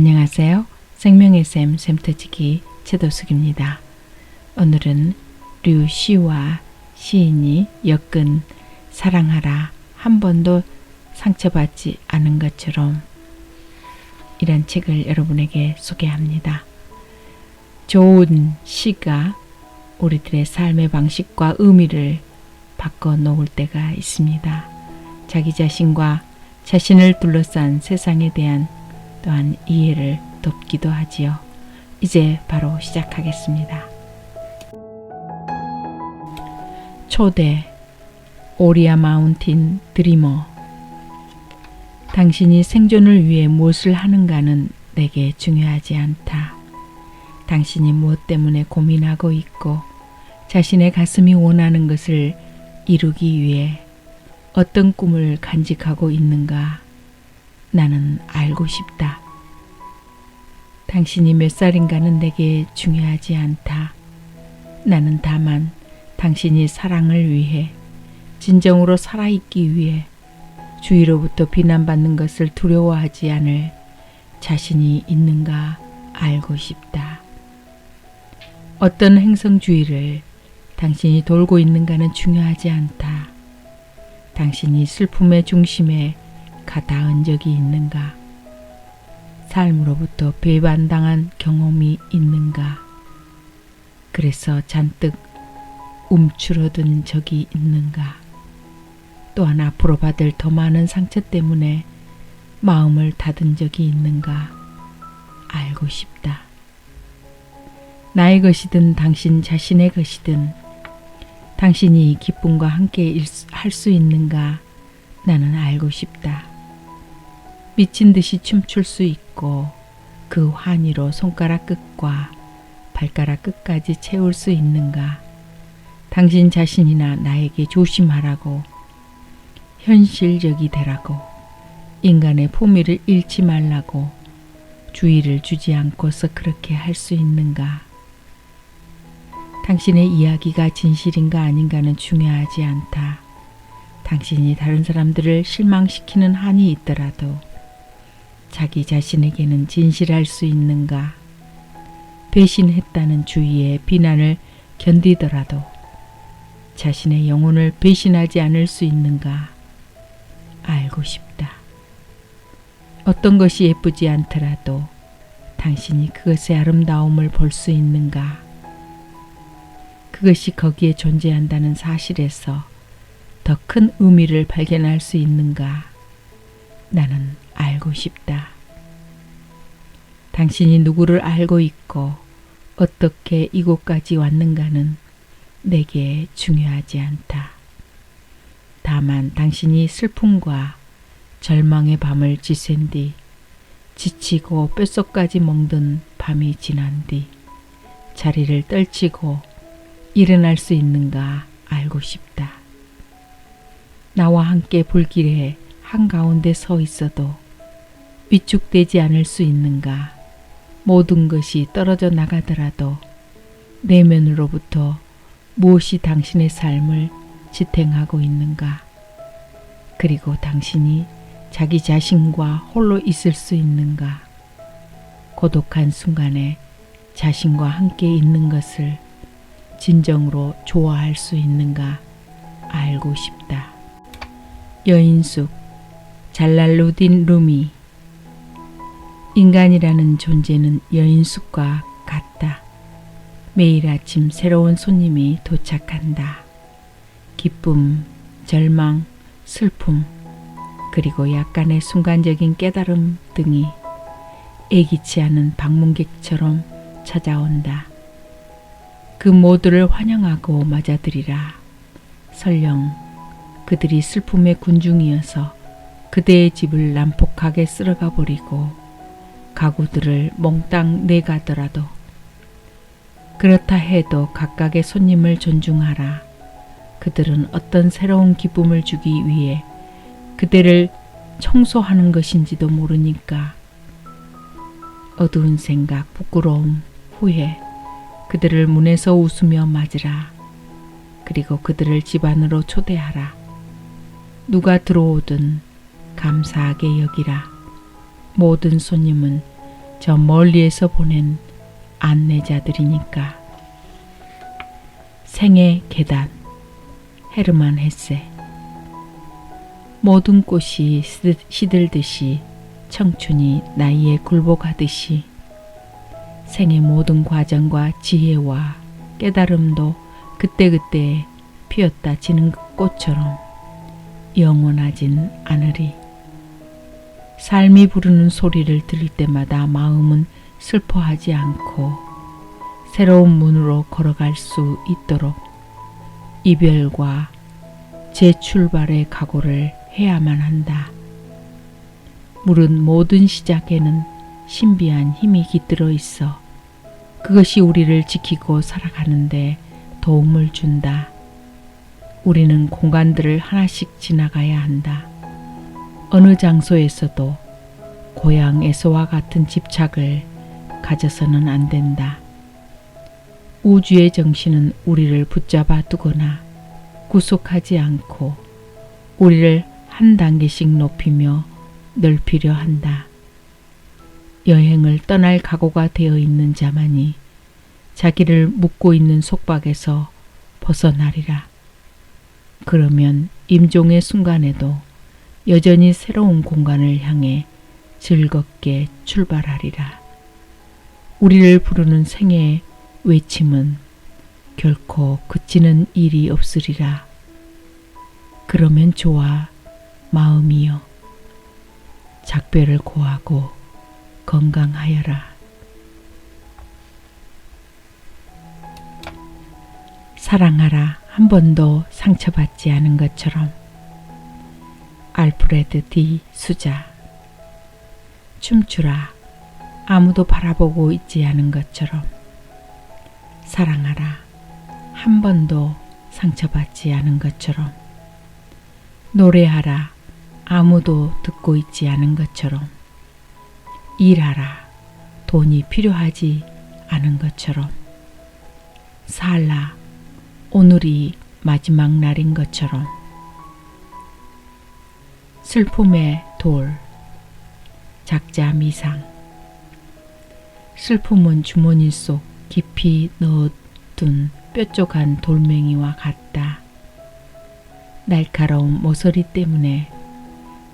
안녕하세요. 생명의 샘 샘터지기 최도숙입니다. 오늘은 류시와 시인이 엮은 사랑하라 한 번도 상처받지 않은 것처럼 이란 책을 여러분에게 소개합니다. 좋은 시가 우리들의 삶의 방식과 의미를 바꿔 놓을 때가 있습니다. 자기 자신과 자신을 둘러싼 세상에 대한 또한 이해를 돕기도 하지요. 이제 바로 시작하겠습니다. 초대 오리아 마운틴 드리머 당신이 생존을 위해 무엇을 하는가는 내게 중요하지 않다. 당신이 무엇 때문에 고민하고 있고 자신의 가슴이 원하는 것을 이루기 위해 어떤 꿈을 간직하고 있는가 나는 알고 싶다. 당신이 몇 살인가는 내게 중요하지 않다. 나는 다만 당신이 사랑을 위해 진정으로 살아있기 위해 주위로부터 비난받는 것을 두려워하지 않을 자신이 있는가 알고 싶다. 어떤 행성 주위를 당신이 돌고 있는가는 중요하지 않다. 당신이 슬픔의 중심에 가 닿은 적이 있는가? 삶으로부터 배반당한 경험이 있는가? 그래서 잔뜩 움츠러든 적이 있는가? 또한 앞으로 받을 더 많은 상처 때문에 마음을 닫은 적이 있는가? 알고 싶다. 나의 것이든 당신 자신의 것이든 당신이 기쁨과 함께 할 수 있는가? 나는 알고 싶다. 미친 듯이 춤출 수 있고 그 환희로 손가락 끝과 발가락 끝까지 채울 수 있는가? 당신 자신이나 나에게 조심하라고 현실적이 되라고 인간의 품위를 잃지 말라고 주의를 주지 않고서 그렇게 할 수 있는가? 당신의 이야기가 진실인가 아닌가는 중요하지 않다. 당신이 다른 사람들을 실망시키는 한이 있더라도 자기 자신에게는 진실할 수 있는가? 배신했다는 주위의 비난을 견디더라도 자신의 영혼을 배신하지 않을 수 있는가? 알고 싶다. 어떤 것이 예쁘지 않더라도 당신이 그것의 아름다움을 볼 수 있는가? 그것이 거기에 존재한다는 사실에서 더 큰 의미를 발견할 수 있는가? 나는 알고 싶다. 당신이 누구를 알고 있고 어떻게 이곳까지 왔는가는 내게 중요하지 않다. 다만 당신이 슬픔과 절망의 밤을 지샌 뒤 지치고 뼛속까지 멍든 밤이 지난 뒤 자리를 떨치고 일어날 수 있는가 알고 싶다. 나와 함께 불길에 한가운데 서 있어도 위축되지 않을 수 있는가? 모든 것이 떨어져 나가더라도 내면으로부터 무엇이 당신의 삶을 지탱하고 있는가? 그리고 당신이 자기 자신과 홀로 있을 수 있는가? 고독한 순간에 자신과 함께 있는 것을 진정으로 좋아할 수 있는가? 알고 싶다. 여인숙 잘랄루딘 루미 인간이라는 존재는 여인숙과 같다. 매일 아침 새로운 손님이 도착한다. 기쁨, 절망, 슬픔, 그리고 약간의 순간적인 깨달음 등이 애기치 않은 방문객처럼 찾아온다. 그 모두를 환영하고 맞아들이라. 설령 그들이 슬픔의 군중이어서 그대의 집을 난폭하게 쓸어가 버리고 가구들을 몽땅 내가더라도 그렇다 해도 각각의 손님을 존중하라. 그들은 어떤 새로운 기쁨을 주기 위해 그대를 청소하는 것인지도 모르니까 어두운 생각, 부끄러움, 후회, 그들을 문에서 웃으며 맞으라. 그리고 그들을 집 안으로 초대하라. 누가 들어오든 감사하게 여기라. 모든 손님은 저 멀리에서 보낸 안내자들이니까. 생의 계단 헤르만 헤세 모든 꽃이 시들- 시들듯이 청춘이 나이에 굴복하듯이 생의 모든 과정과 지혜와 깨달음도 그때그때 피었다 지는 꽃처럼 영원하진 않으리. 삶이 부르는 소리를 들을 때마다 마음은 슬퍼하지 않고 새로운 문으로 걸어갈 수 있도록 이별과 재출발의 각오를 해야만 한다. 물은 모든 시작에는 신비한 힘이 깃들어 있어 그것이 우리를 지키고 살아가는데 도움을 준다. 우리는 공간들을 하나씩 지나가야 한다. 어느 장소에서도 고향에서와 같은 집착을 가져서는 안 된다. 우주의 정신은 우리를 붙잡아 두거나 구속하지 않고 우리를 한 단계씩 높이며 넓히려 한다. 여행을 떠날 각오가 되어 있는 자만이 자기를 묶고 있는 속박에서 벗어나리라. 그러면 임종의 순간에도 여전히 새로운 공간을 향해 즐겁게 출발하리라. 우리를 부르는 생애의 외침은 결코 그치는 일이 없으리라. 그러면 좋아 마음이여 작별을 고하고 건강하여라. 사랑하라 한 번도 상처받지 않은 것처럼 알프레드 디 수자. 춤추라. 아무도 바라보고 있지 않은 것처럼. 사랑하라. 한 번도 상처받지 않은 것처럼. 노래하라. 아무도 듣고 있지 않은 것처럼. 일하라. 돈이 필요하지 않은 것처럼. 살라. 오늘이 마지막 날인 것처럼 슬픔의 돌 작자 미상 슬픔은 주머니 속 깊이 넣어둔 뾰족한 돌멩이와 같다. 날카로운 모서리 때문에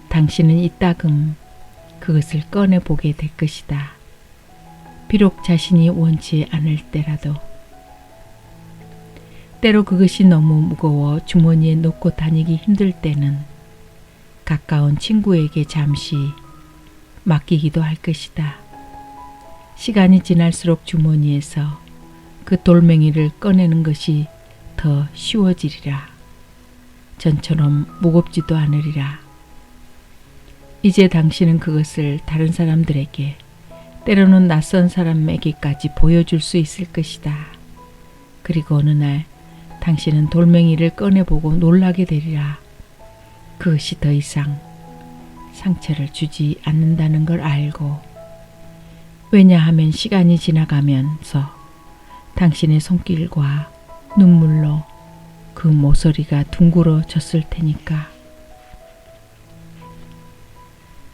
당신은 이따금 그것을 꺼내 보게 될 것이다. 비록 자신이 원치 않을 때라도 때로 그것이 너무 무거워 주머니에 넣고 다니기 힘들 때는 가까운 친구에게 잠시 맡기기도 할 것이다. 시간이 지날수록 주머니에서 그 돌멩이를 꺼내는 것이 더 쉬워지리라. 전처럼 무겁지도 않으리라. 이제 당신은 그것을 다른 사람들에게 때로는 낯선 사람에게까지 보여줄 수 있을 것이다. 그리고 어느 날 당신은 돌멩이를 꺼내보고 놀라게 되리라. 그것이 더 이상 상처를 주지 않는다는 걸 알고 왜냐하면 시간이 지나가면서 당신의 손길과 눈물로 그 모서리가 둥그러졌을 테니까.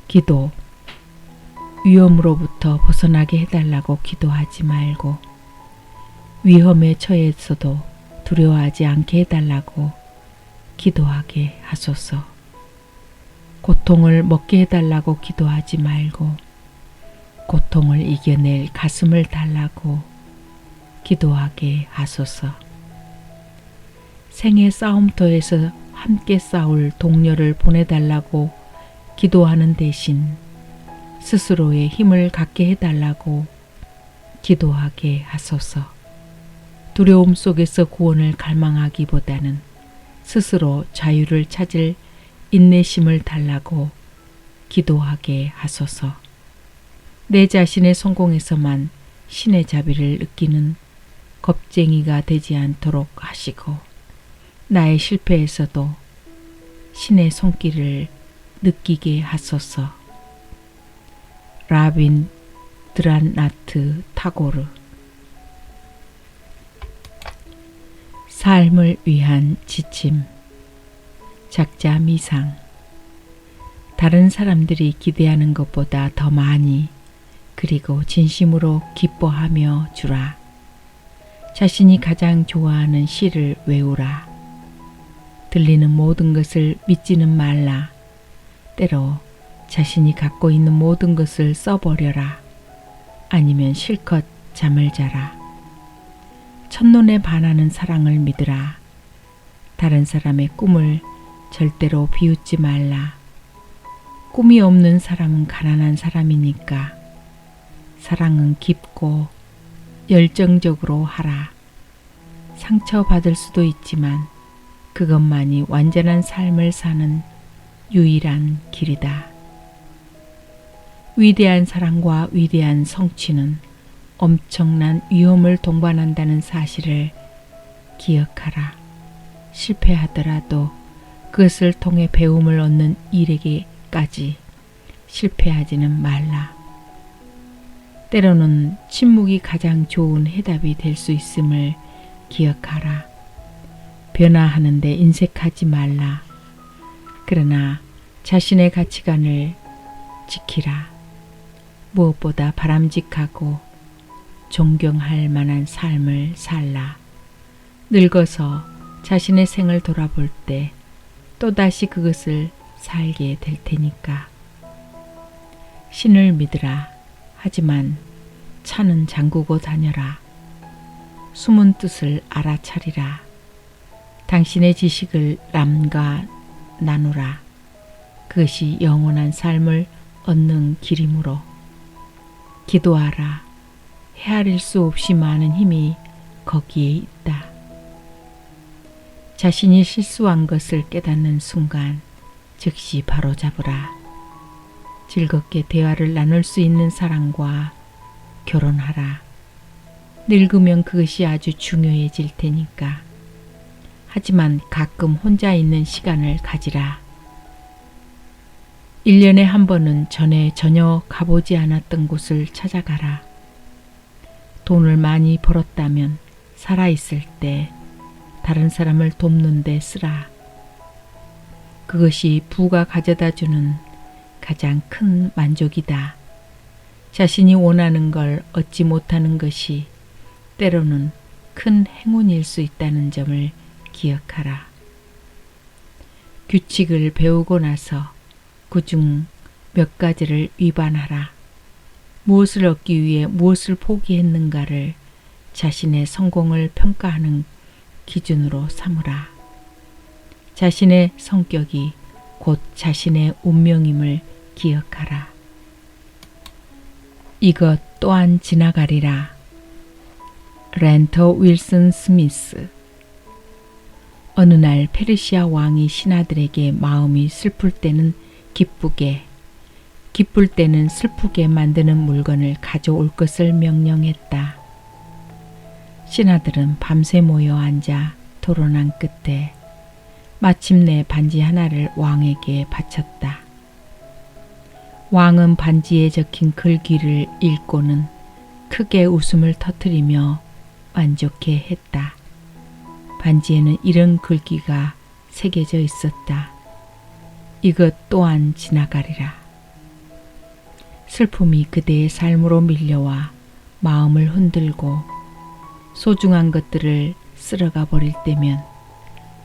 기도. 위험으로부터 벗어나게 해달라고 기도하지 말고 위험에 처해서도 두려워하지 않게 해달라고 기도하게 하소서. 고통을 먹게 해달라고 기도하지 말고 고통을 이겨낼 가슴을 달라고 기도하게 하소서. 생의 싸움터에서 함께 싸울 동료를 보내달라고 기도하는 대신 스스로의 힘을 갖게 해달라고 기도하게 하소서. 두려움 속에서 구원을 갈망하기보다는 스스로 자유를 찾을 인내심을 달라고 기도하게 하소서. 내 자신의 성공에서만 신의 자비를 느끼는 겁쟁이가 되지 않도록 하시고 나의 실패에서도 신의 손길을 느끼게 하소서. 라빈 드란나트 타고르 삶을 위한 지침 작자 미상 다른 사람들이 기대하는 것보다 더 많이 그리고 진심으로 기뻐하며 주라. 자신이 가장 좋아하는 시를 외우라. 들리는 모든 것을 믿지는 말라. 때로 자신이 갖고 있는 모든 것을 써버려라. 아니면 실컷 잠을 자라. 첫눈에 반하는 사랑을 믿으라. 다른 사람의 꿈을 절대로 비웃지 말라. 꿈이 없는 사람은 가난한 사람이니까 사랑은 깊고 열정적으로 하라. 상처받을 수도 있지만 그것만이 완전한 삶을 사는 유일한 길이다. 위대한 사랑과 위대한 성취는 엄청난 위험을 동반한다는 사실을 기억하라. 실패하더라도 그것을 통해 배움을 얻는 일에게까지 실패하지는 말라. 때로는 침묵이 가장 좋은 해답이 될 수 있음을 기억하라. 변화하는데 인색하지 말라. 그러나 자신의 가치관을 지키라. 무엇보다 바람직하고 존경할 만한 삶을 살라. 늙어서 자신의 생을 돌아볼 때 또다시 그것을 살게 될 테니까. 신을 믿으라. 하지만 차는 잠그고 다녀라. 숨은 뜻을 알아차리라. 당신의 지식을 남과 나누라. 그것이 영원한 삶을 얻는 길이므로 기도하라. 헤아릴 수 없이 많은 힘이 거기에 있다. 자신이 실수한 것을 깨닫는 순간 즉시 바로 잡으라. 즐겁게 대화를 나눌 수 있는 사람과 결혼하라. 늙으면 그것이 아주 중요해질 테니까. 하지만 가끔 혼자 있는 시간을 가지라. 1년에 한 번은 전에 전혀 가보지 않았던 곳을 찾아가라. 돈을 많이 벌었다면 살아있을 때 다른 사람을 돕는 데 쓰라. 그것이 부가 가져다 주는 가장 큰 만족이다. 자신이 원하는 걸 얻지 못하는 것이 때로는 큰 행운일 수 있다는 점을 기억하라. 규칙을 배우고 나서 그중 몇 가지를 위반하라. 무엇을 얻기 위해 무엇을 포기했는가를 자신의 성공을 평가하는 기준으로 삼으라. 자신의 성격이 곧 자신의 운명임을 기억하라. 이것 또한 지나가리라. 렌터 윌슨 스미스 어느 날 페르시아 왕이 신하들에게 마음이 슬플 때는 기쁘게, 기쁠 때는 슬프게 만드는 물건을 가져올 것을 명령했다. 신하들은 밤새 모여 앉아 토론한 끝에 마침내 반지 하나를 왕에게 바쳤다. 왕은 반지에 적힌 글귀를 읽고는 크게 웃음을 터뜨리며 만족해 했다. 반지에는 이런 글귀가 새겨져 있었다. 이것 또한 지나가리라. 슬픔이 그대의 삶으로 밀려와 마음을 흔들고 소중한 것들을 쓸어가 버릴 때면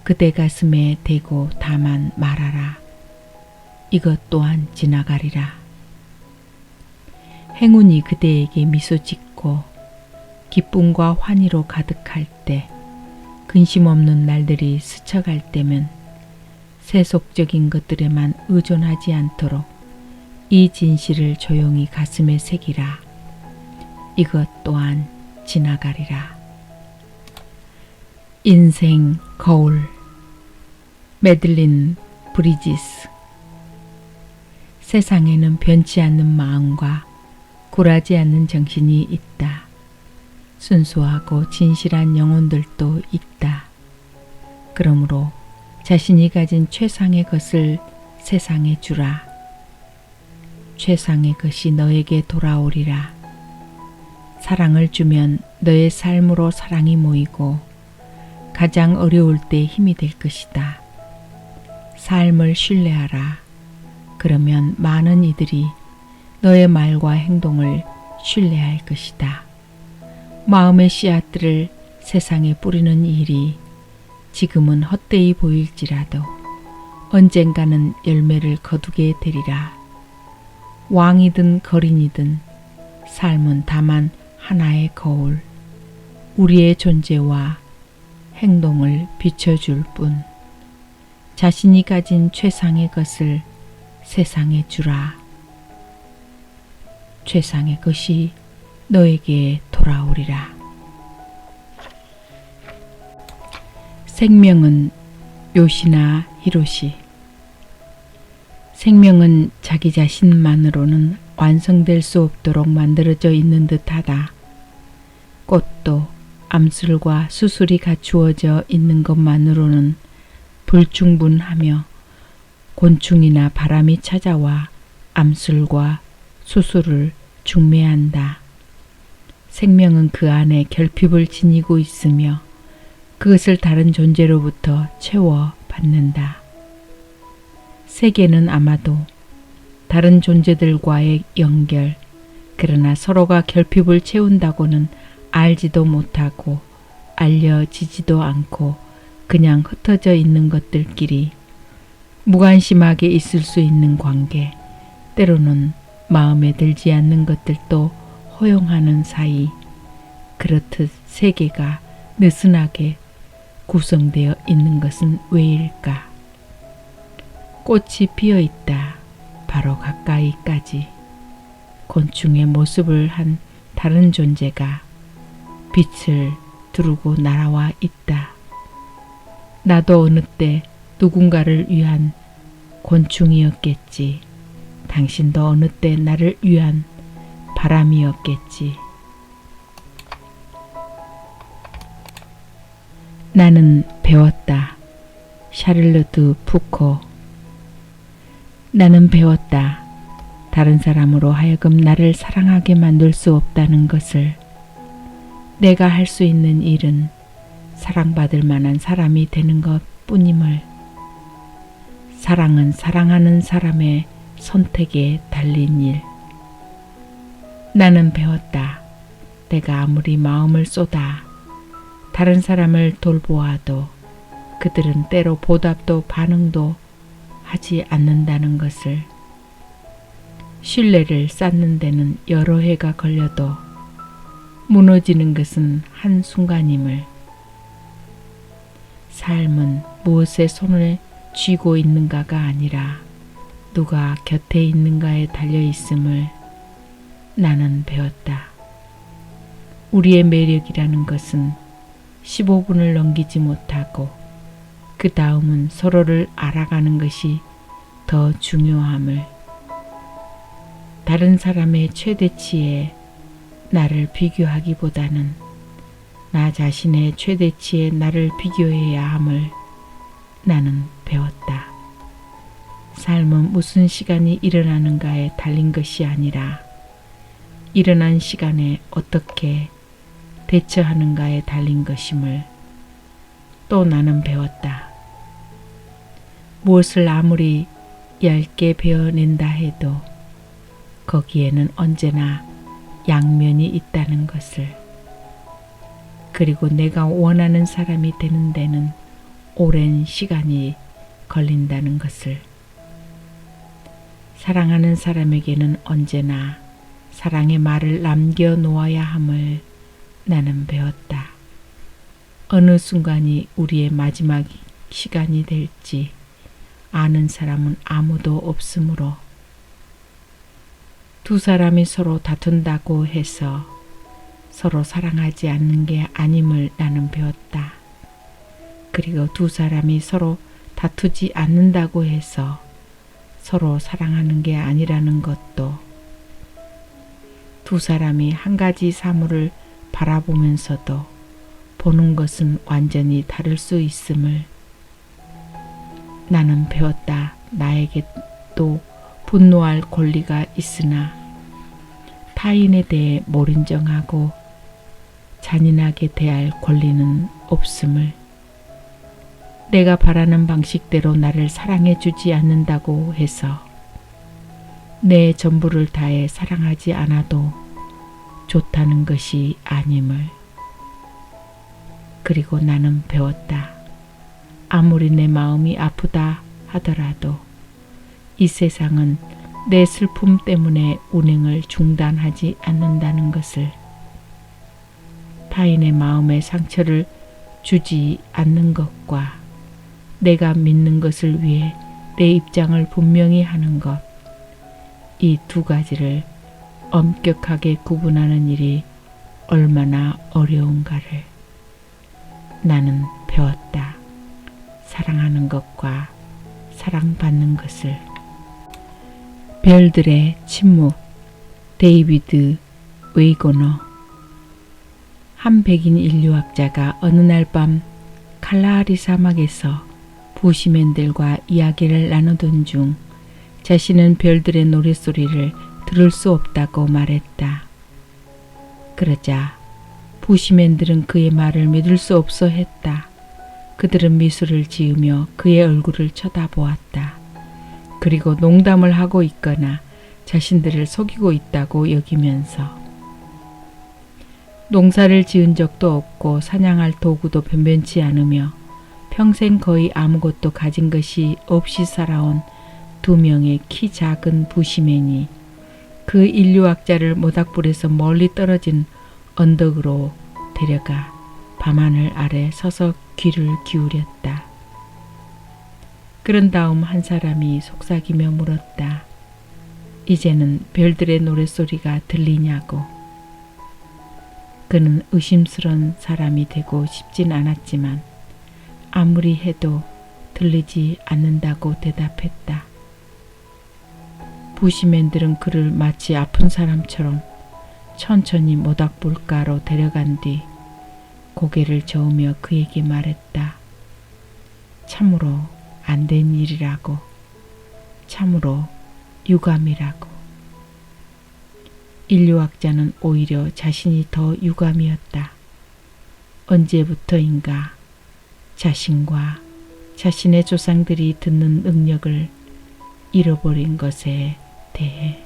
그대 가슴에 대고 다만 말하라. 이것 또한 지나가리라. 행운이 그대에게 미소 짓고 기쁨과 환희로 가득할 때 근심 없는 날들이 스쳐갈 때면 세속적인 것들에만 의존하지 않도록 이 진실을 조용히 가슴에 새기라. 이것 또한 지나가리라. 인생 거울 메들린 브리지스 세상에는 변치 않는 마음과 굴하지 않는 정신이 있다. 순수하고 진실한 영혼들도 있다. 그러므로 자신이 가진 최상의 것을 세상에 주라. 최상의 것이 너에게 돌아오리라. 사랑을 주면 너의 삶으로 사랑이 모이고 가장 어려울 때 힘이 될 것이다. 삶을 신뢰하라. 그러면 많은 이들이 너의 말과 행동을 신뢰할 것이다. 마음의 씨앗들을 세상에 뿌리는 일이 지금은 헛되이 보일지라도 언젠가는 열매를 거두게 되리라. 왕이든 거린이든 삶은 다만 하나의 거울, 우리의 존재와 행동을 비춰줄 뿐 자신이 가진 최상의 것을 세상에 주라. 최상의 것이 너에게 돌아오리라. 생명은 요시나 히로시. 생명은 자기 자신만으로는 완성될 수 없도록 만들어져 있는 듯하다. 꽃도 암술과 수술이 갖추어져 있는 것만으로는 불충분하며 곤충이나 바람이 찾아와 암술과 수술을 중매한다. 생명은 그 안에 결핍을 지니고 있으며 그것을 다른 존재로부터 채워 받는다. 세계는 아마도 다른 존재들과의 연결, 그러나 서로가 결핍을 채운다고는 알지도 못하고 알려지지도 않고 그냥 흩어져 있는 것들끼리 무관심하게 있을 수 있는 관계, 때로는 마음에 들지 않는 것들도 허용하는 사이, 그렇듯 세계가 느슨하게 구성되어 있는 것은 왜일까? 꽃이 피어 있다. 바로 가까이까지 곤충의 모습을 한 다른 존재가 빛을 두르고 날아와 있다. 나도 어느 때 누군가를 위한 곤충이었겠지. 당신도 어느 때 나를 위한 바람이었겠지. 나는 배웠다. 샤를르드 푸코. 나는 배웠다. 다른 사람으로 하여금 나를 사랑하게 만들 수 없다는 것을. 내가 할 수 있는 일은 사랑받을 만한 사람이 되는 것 뿐임을. 사랑은 사랑하는 사람의 선택에 달린 일. 나는 배웠다. 내가 아무리 마음을 쏟아 다른 사람을 돌보아도 그들은 때로 보답도 반응도 하지 않는다는 것을 신뢰를 쌓는 데는 여러 해가 걸려도 무너지는 것은 한순간임을 삶은 무엇에 손을 쥐고 있는가가 아니라 누가 곁에 있는가에 달려 있음을 나는 배웠다. 우리의 매력이라는 것은 15분을 넘기지 못하고 그 다음은 서로를 알아가는 것이 더 중요함을 다른 사람의 최대치에 나를 비교하기보다는 나 자신의 최대치에 나를 비교해야 함을 나는 배웠다. 삶은 무슨 시간이 일어나는가에 달린 것이 아니라 일어난 시간에 어떻게 대처하는가에 달린 것임을 또 나는 배웠다. 무엇을 아무리 얇게 베어낸다 해도 거기에는 언제나 양면이 있다는 것을 그리고 내가 원하는 사람이 되는 데는 오랜 시간이 걸린다는 것을 사랑하는 사람에게는 언제나 사랑의 말을 남겨 놓아야 함을 나는 배웠다. 어느 순간이 우리의 마지막 시간이 될지 아는 사람은 아무도 없으므로 두 사람이 서로 다툰다고 해서 서로 사랑하지 않는 게 아님을 나는 배웠다. 그리고 두 사람이 서로 다투지 않는다고 해서 서로 사랑하는 게 아니라는 것도 두 사람이 한 가지 사물을 바라보면서도 보는 것은 완전히 다를 수 있음을 나는 배웠다. 나에게 또 분노할 권리가 있으나 타인에 대해 몰인정하고 잔인하게 대할 권리는 없음을 내가 바라는 방식대로 나를 사랑해 주지 않는다고 해서 내 전부를 다해 사랑하지 않아도 좋다는 것이 아님을. 그리고 나는 배웠다. 아무리 내 마음이 아프다 하더라도 이 세상은 내 슬픔 때문에 운행을 중단하지 않는다는 것을 타인의 마음에 상처를 주지 않는 것과 내가 믿는 것을 위해 내 입장을 분명히 하는 것, 이 두 가지를 엄격하게 구분하는 일이 얼마나 어려운가를 나는 배웠다. 사랑하는 것과 사랑받는 것을. 별들의 침묵 데이비드 웨이거너 한 백인 인류학자가 어느 날 밤 칼라하리 사막에서 부시맨들과 이야기를 나누던 중 자신은 별들의 노랫소리를 들을 수 없다고 말했다. 그러자 부시맨들은 그의 말을 믿을 수 없어 했다. 그들은 미소를 지으며 그의 얼굴을 쳐다보았다. 그리고 농담을 하고 있거나 자신들을 속이고 있다고 여기면서 농사를 지은 적도 없고 사냥할 도구도 변변치 않으며 평생 거의 아무것도 가진 것이 없이 살아온 두 명의 키 작은 부시맨이 그 인류학자를 모닥불에서 멀리 떨어진 언덕으로 데려가 밤하늘 아래 서서 귀를 기울였다. 그런 다음 한 사람이 속삭이며 물었다. 이제는 별들의 노랫소리가 들리냐고. 그는 의심스런 사람이 되고 싶진 않았지만 아무리 해도 들리지 않는다고 대답했다. 부시맨들은 그를 마치 아픈 사람처럼 천천히 모닥불가로 데려간 뒤 고개를 저으며 그에게 말했다. 참으로 안 된 일이라고. 참으로 유감이라고. 인류학자는 오히려 자신이 더 유감이었다. 언제부터인가 자신과 자신의 조상들이 듣는 능력을 잃어버린 것에 대해